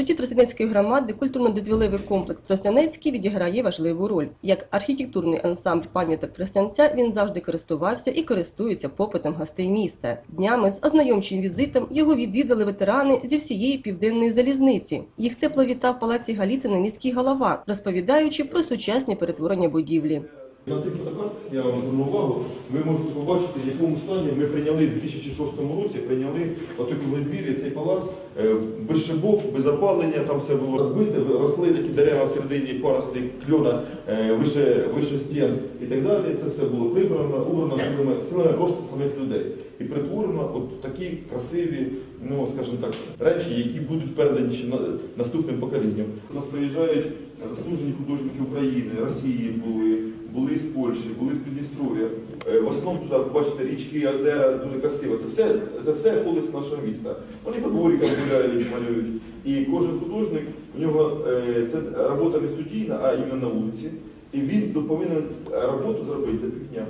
житті Тростянецької громади культурно-дозвілевий комплекс Тростянецький відіграє важливу роль. Як архітектурний ансамбль пам'яток Тростянця він завжди користувався і користується попитом гостей міста. Днями з ознайомчим візитом його відвідали ветерани зі всієї південної залізниці. Їх тепло вітав палаці Галіцина міський голова, розповідаючи про сучасні перетворення будівлі. На цих фотокартах я вам зверну увагу, ви можете побачити, в якому стані ми прийняли в 2006 році, прийняли отаку двір'я, цей палац, е, без шибок, без опалення, там все було розбите, росли такі дерева всередині, парослі, кльона, е, вище, вище стін і так далі. Це все було прибрано, убрано силами, силами просто самих людей. І притворено от такі красиві, ну скажімо так, речі, які будуть передані наступним поколінням. У нас приїжджають заслужені художники України, Росії були, були з Польщі, були з Придністров'я. Е, В основному туди бачите річки, озера, дуже красиво. Це все, це все колись нашого міста. Вони по дворікам гуляють, малюють. І кожен художник, у нього е, це робота не студійна, а іменно на вулиці. І він повинен роботу зробити за півдня.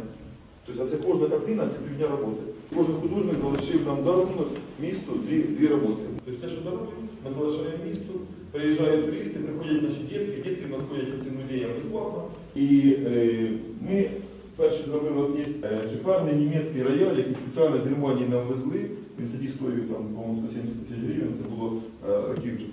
Тобто це кожна картина це півдня роботи. Кожен художник залишив нам дарунок місту дві, дві роботи. Тобто все, що даруємо, ми залишаємо місту, приїжджають туристи, приходять наші дітки, дітки в нас ходять цим музеям безплатно. І е, ми перше зробили, у нас є е, шикарний німецький рояль, який спеціально з Германії нам везли. Він тоді стоїв там, по-моєму, 170 тисяч гривень, це було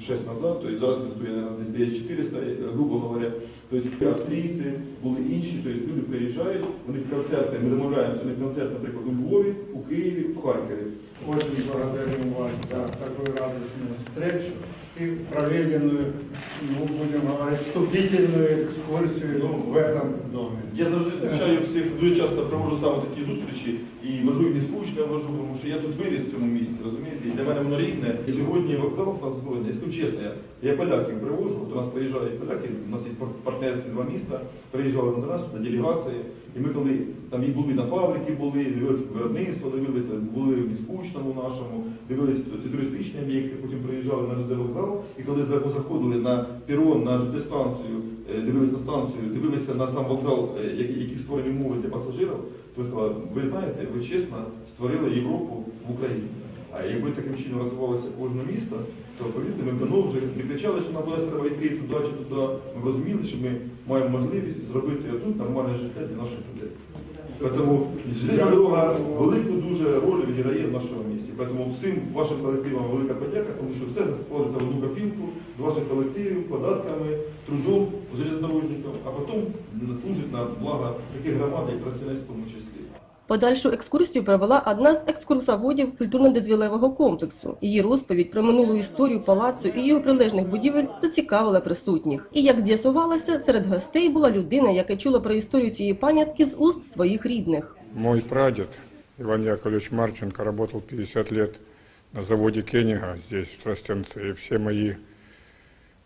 6 назад, тобто зараз він стоїть наверное, десь 9400, е, грубо говоря. Тобто австрійці були інші, тобто люди приїжджають, вони концерти, ми замовляємо сьогодні концерт, наприклад, у Львові, у Києві, в Харкові. Очень благодарим вас за такую радостную встречу и проведенную, ну, будем говорить, вступительную экскурсию Ну, в этом доме. Я завжди зустрічаю всіх, дуже часто проводжу саме такі зустрічі і вожу їх не скучно, вожу, тому що я тут виріс в цьому місті, розумієте? І для мене воно рідне. І сьогодні вокзал став згоден. Я скажу чесно, я, я поляків привожу, у нас приїжджають поляки, у нас є партнерські два міста, приїжджали до нас на делегації. І ми коли там і були на фабрики, були, дивилися виробництво, дивилися, були в Міскучному нашому, дивилися туристичні об'єкти, потім приїжджали на ЖД вокзал, і коли заходили на перон, на ЖД станцію, е, дивилися на станцію, дивилися на сам вокзал, е, які, створені умови для пасажирів, то я ви знаєте, ви чесно створили Європу в Україні. А якби таким чином розвивалося кожне місто, то повірте, ми давно вже не кричали, що нам буде треба йти туди чи туди. Ми розуміли, що ми маємо можливість зробити тут нормальне життя для наших людей. Тому железна дорога велику дуже роль відіграє в нашому місті. Тому всім вашим колективам велика подяка, тому що все складеться в одну копілку з ваших колективів, податками, трудом железнодорожником, а потім служить на благо таких громад, як тому числі. Подальшу екскурсію провела одна з екскурсоводів культурно-дозвілевого комплексу. Її розповідь про минулу історію палацу і його прилежних будівель зацікавила присутніх. І як з'ясувалося, серед гостей була людина, яка чула про історію цієї пам'ятки з уст своїх рідних. Мой прадед Иван Яковлевич Марченко работал 50 лет на заводе Кенига здесь, в Тростенце. И все мои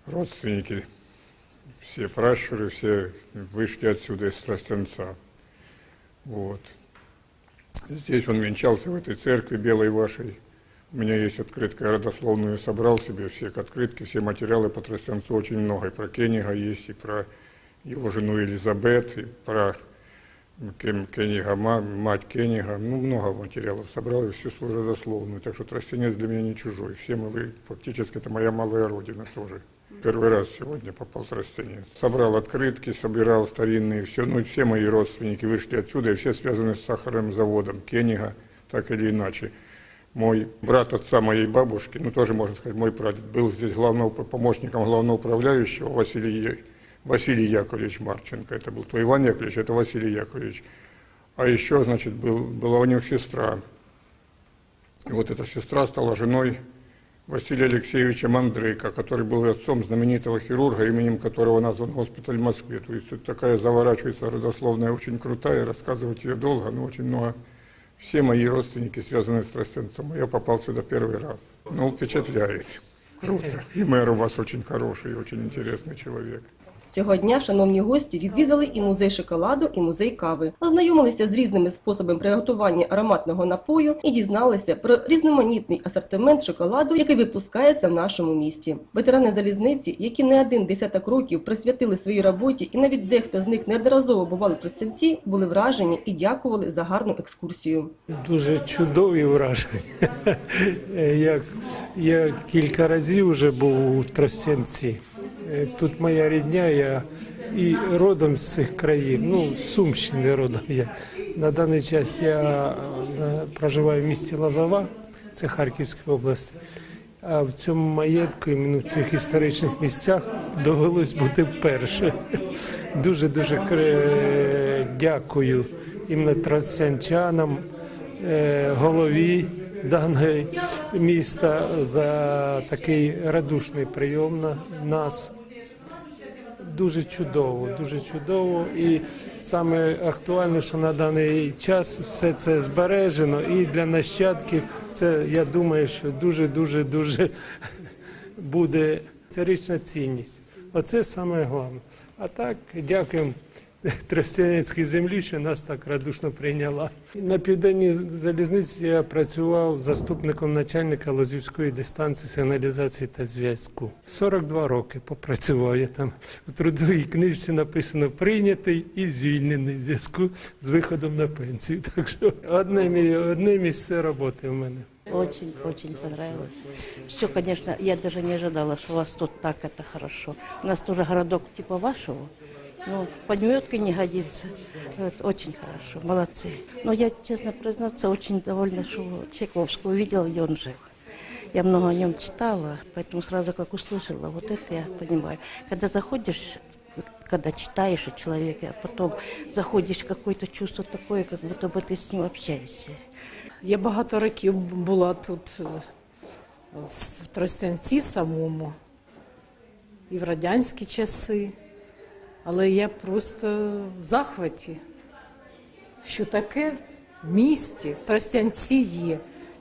родственники, все пращуры, все вышли отсюда, из Тростенца. Вот. Здесь он венчался в этой церкви белой вашей. У меня есть открытка, я родословную собрал себе, все открытки, все материалы по Тростенцу очень много. И про Кенига есть, и про его жену Елизабет, и про Кем- Кенига, ма- мать Кенига, ну, много материалов собрал и всю свою родословную. Так что Тростенец для меня не чужой. Все мы, вы- фактически, это моя малая родина тоже. Первый раз сегодня попал в Тростенец. Собрал открытки, собирал старинные, все, ну, все мои родственники вышли отсюда, и все связаны с сахарным заводом Кенига, так или иначе. Мой брат отца моей бабушки, ну, тоже, можно сказать, мой прадед, был здесь главного, помощником главного управляющего Василий Василий Яковлевич Марченко, это был, то Иван Яковлевич, это Василий Яковлевич. А еще, значит, был, была у них сестра. И вот эта сестра стала женой Василия Алексеевича Мандрейка, который был отцом знаменитого хирурга, именем которого назван госпиталь в Москве. То есть это такая заворачивается родословная, очень крутая, рассказывать ее долго, но очень много. Все мои родственники связаны с Тростенцем. Я попал сюда первый раз. Ну, впечатляет. Круто. И мэр у вас очень хороший, очень интересный человек. Цього дня шановні гості відвідали і музей шоколаду, і музей кави, ознайомилися з різними способами приготування ароматного напою і дізналися про різноманітний асортимент шоколаду, який випускається в нашому місті. Ветерани залізниці, які не один десяток років присвятили своїй роботі, і навіть дехто з них неодноразово бували в Тростянці, були вражені і дякували за гарну екскурсію. Дуже чудові враження. Як я кілька разів вже був у Тростянці. Е, Тут моя рідня, я і родом з цих країв. Ну, з Сумщини родом я. На даний час я е, проживаю в місті Лозова, це Харківська область. А в цьому маєтку, іменно в цих історичних місцях, довелось бути вперше. Дуже дуже дякую іменно тростянчанам, е, голові даного міста за такий радушний прийом на нас. Дуже чудово, дуже чудово. І саме актуально, що на даний час все це збережено. І для нащадків це я думаю, що дуже, дуже, дуже буде історична цінність. Оце саме головне. А так, дякуємо Тростянецькій землі, що нас так радушно прийняла. На південній залізниці я працював заступником начальника Лозівської дистанції сигналізації та зв'язку. 42 роки попрацював я там. У трудовій книжці написано прийнятий і звільнений в зв'язку з виходом на пенсію. Так що одне, мі- одне місце роботи в мене. Очень, очень понравилось. Все, конечно, я даже не ожидала, что у вас тут так это хорошо. У нас тоже городок типа вашего, но подметка не годится. Вот, очень хорошо, молодцы. Но я, честно признаться, очень довольна, что Чайковского увидела, где он жил. Я много о нем читала, поэтому сразу как услышала, вот это я понимаю. Когда заходишь, вот когда читаешь о человеке, а потом заходишь в какое-то чувство такое, как будто бы ты с ним общаешься. Я багато років була тут е, в Тростянці самому і в радянські часи, але я просто в захваті, що таке в місті, Тростянці є.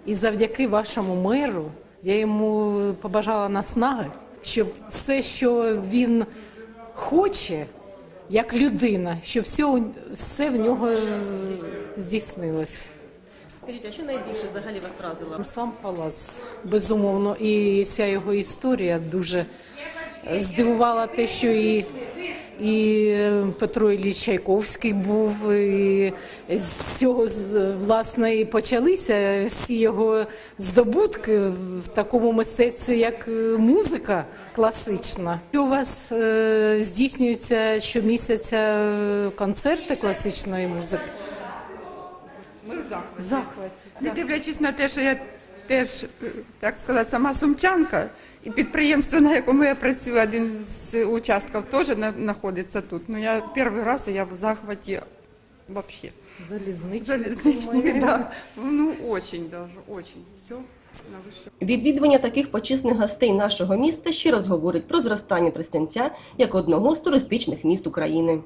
І завдяки вашому меру я йому побажала наснаги, щоб все, що він хоче, як людина, щоб все, все в нього здійснилось. Скажіть, а що найбільше взагалі вас вразило? Сам палац, безумовно, і вся його історія дуже здивувала те, що і, і Петро Ілліч Чайковський був, і з цього власне і почалися всі його здобутки в такому мистецтві, як е, музика класична. У вас е, здійснюються щомісяця е, концерти класичної музики. Ми в захваті. В захваті. Не дивлячись на те, що я теж, е, так сказати, сама сумчанка, і підприємство, на якому я працюю, один з участків теж знаходиться тут. Ну я перший раз я в захваті взагалі. Залізничні. Залізничник, да. Ну, очень даже, очень. Все. Відвідування таких почесних гостей нашого міста ще раз говорить про зростання Тростянця як одного з туристичних міст України.